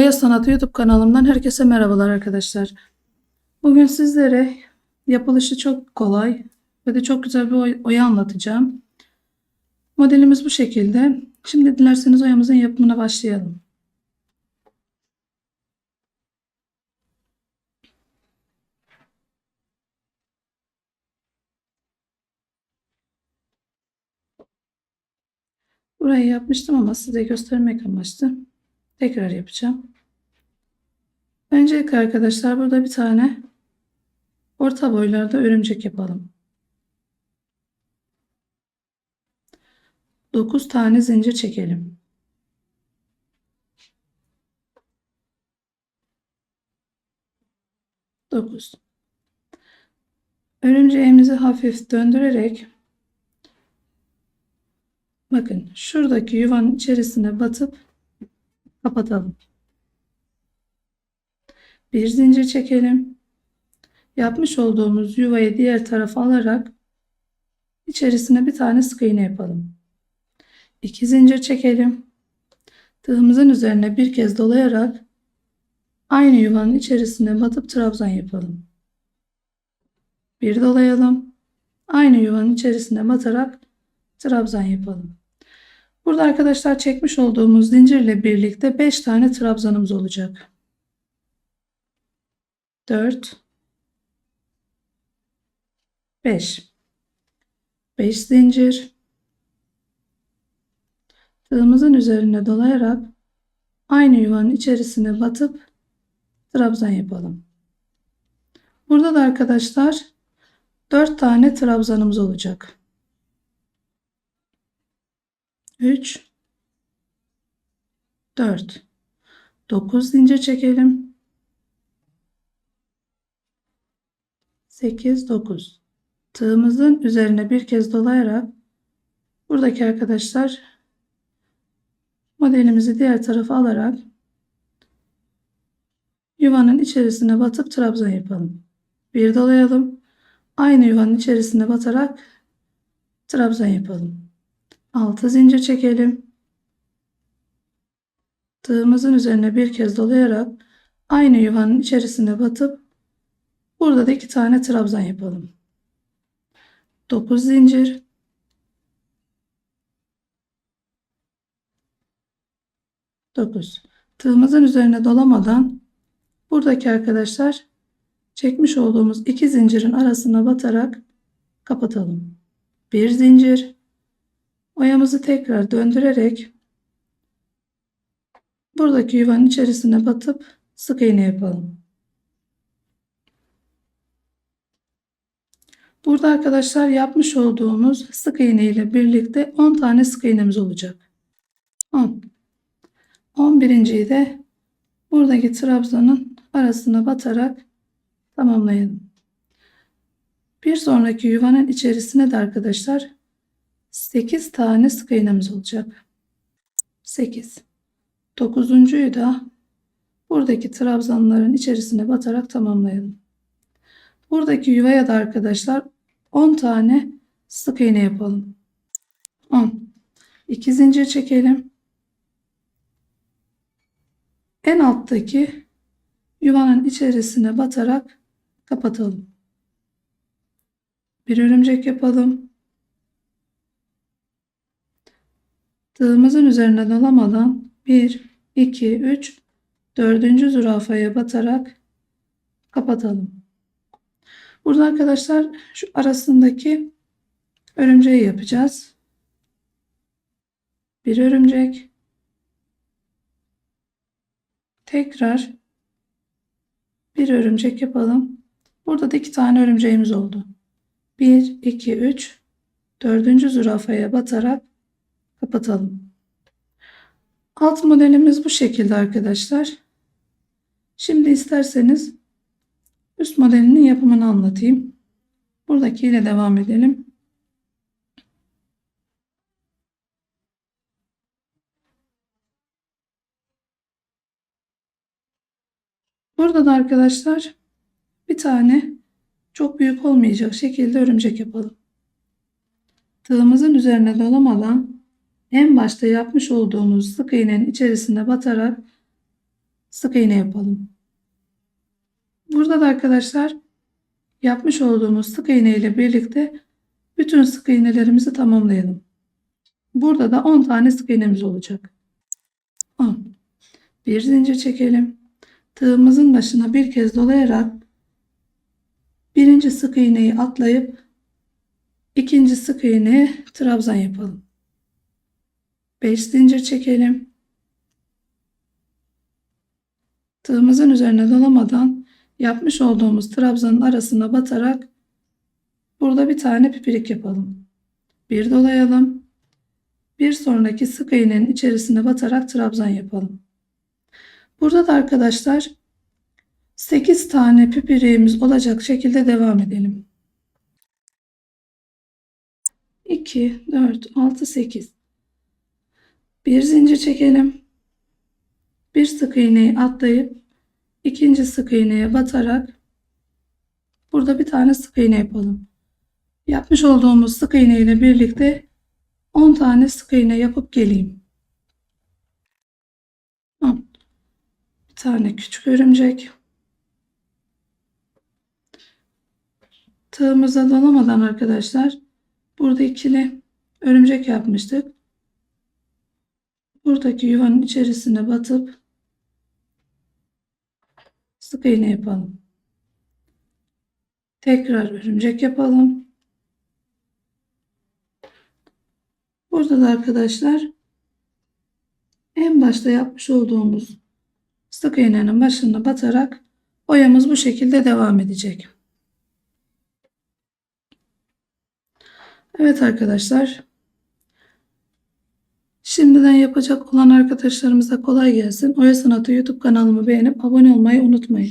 Oya Sanatı YouTube kanalımdan herkese merhabalar arkadaşlar. Bugün sizlere yapılışı çok kolay ve de çok güzel bir oy- oya anlatacağım. Modelimiz bu şekilde. Şimdi dilerseniz oyamızın yapımına başlayalım. Burayı yapmıştım ama size göstermek amaçlı tekrar yapacağım. Öncelikle arkadaşlar burada bir tane orta boylarda örümcek yapalım. 9 tane zincir çekelim. Dokuz. Örümceğimizi hafif döndürerek bakın şuradaki yuvanın içerisine batıp kapatalım. Bir zincir çekelim. Yapmış olduğumuz yuvayı diğer tarafa alarak içerisine bir tane sık iğne yapalım. İki zincir çekelim. Tığımızın üzerine bir kez dolayarak aynı yuvanın içerisine batıp trabzan yapalım. Bir dolayalım. Aynı yuvanın içerisine batarak trabzan yapalım. Burada arkadaşlar çekmiş olduğumuz zincirle birlikte 5 tane trabzanımız olacak. 4 5 5 zincir tığımızın üzerine dolayarak aynı yuvanın içerisine batıp trabzan yapalım. Burada da arkadaşlar 4 tane trabzanımız olacak. 3 4 9 zincir çekelim. 8 9 tığımızın üzerine bir kez dolayarak buradaki arkadaşlar modelimizi diğer tarafa alarak yuvanın içerisine batıp trabzan yapalım. Bir dolayalım. Aynı yuvanın içerisine batarak trabzan yapalım. 6 zincir çekelim. Tığımızın üzerine bir kez dolayarak aynı yuvanın içerisine batıp burada da iki tane trabzan yapalım. 9 zincir. Dokuz. Tığımızın üzerine dolamadan buradaki arkadaşlar çekmiş olduğumuz iki zincirin arasına batarak kapatalım. Bir zincir. Oyamızı tekrar döndürerek buradaki yuvanın içerisine batıp sık iğne yapalım. Burada arkadaşlar yapmış olduğumuz sık iğne ile birlikte 10 tane sık iğnemiz olacak. 10. 11.yi de buradaki trabzanın arasına batarak tamamlayalım. Bir sonraki yuvanın içerisine de arkadaşlar 8 tane sık iğnemiz olacak. 8. 9.yu da buradaki trabzanların içerisine batarak tamamlayalım. Buradaki yuvaya da arkadaşlar 10 tane sık iğne yapalım. 10. 2 zincir çekelim. En alttaki yuvanın içerisine batarak kapatalım. Bir örümcek yapalım. Tığımızın üzerine dolamadan 1, 2, 3, 4. zürafaya batarak kapatalım. Burada arkadaşlar şu arasındaki örümceği yapacağız. Bir örümcek. Tekrar bir örümcek yapalım. Burada da iki tane örümceğimiz oldu. 1, 2, 3, 4. zürafaya batarak kapatalım. Alt modelimiz bu şekilde arkadaşlar. Şimdi isterseniz üst modelinin yapımını anlatayım. Buradaki ile devam edelim. Burada da arkadaşlar bir tane çok büyük olmayacak şekilde örümcek yapalım. Tığımızın üzerine dolamadan en başta yapmış olduğumuz sık iğnenin içerisine batarak sık iğne yapalım. Burada da arkadaşlar yapmış olduğumuz sık iğne ile birlikte bütün sık iğnelerimizi tamamlayalım. Burada da 10 tane sık iğnemiz olacak. 10. Bir zincir çekelim. Tığımızın başına bir kez dolayarak birinci sık iğneyi atlayıp ikinci sık iğneye trabzan yapalım. 5 zincir çekelim. Tığımızın üzerine dolamadan yapmış olduğumuz trabzanın arasına batarak burada bir tane pipirik yapalım. Bir dolayalım. Bir sonraki sık iğnenin içerisine batarak trabzan yapalım. Burada da arkadaşlar 8 tane pipiriğimiz olacak şekilde devam edelim. 2, 4, 6, 8. Bir zincir çekelim. Bir sık iğneyi atlayıp ikinci sık iğneye batarak burada bir tane sık iğne yapalım. Yapmış olduğumuz sık iğne ile birlikte 10 tane sık iğne yapıp geleyim. 10. Bir tane küçük örümcek. Tığımıza dolamadan arkadaşlar burada ikili örümcek yapmıştık. Buradaki yuvanın içerisine batıp sık iğne yapalım. Tekrar örümcek yapalım. Burada da arkadaşlar en başta yapmış olduğumuz sık iğnenin başına batarak oyamız bu şekilde devam edecek. Evet arkadaşlar. Şimdiden yapacak olan arkadaşlarımıza kolay gelsin. Oya Sanatı YouTube kanalımı beğenip abone olmayı unutmayın.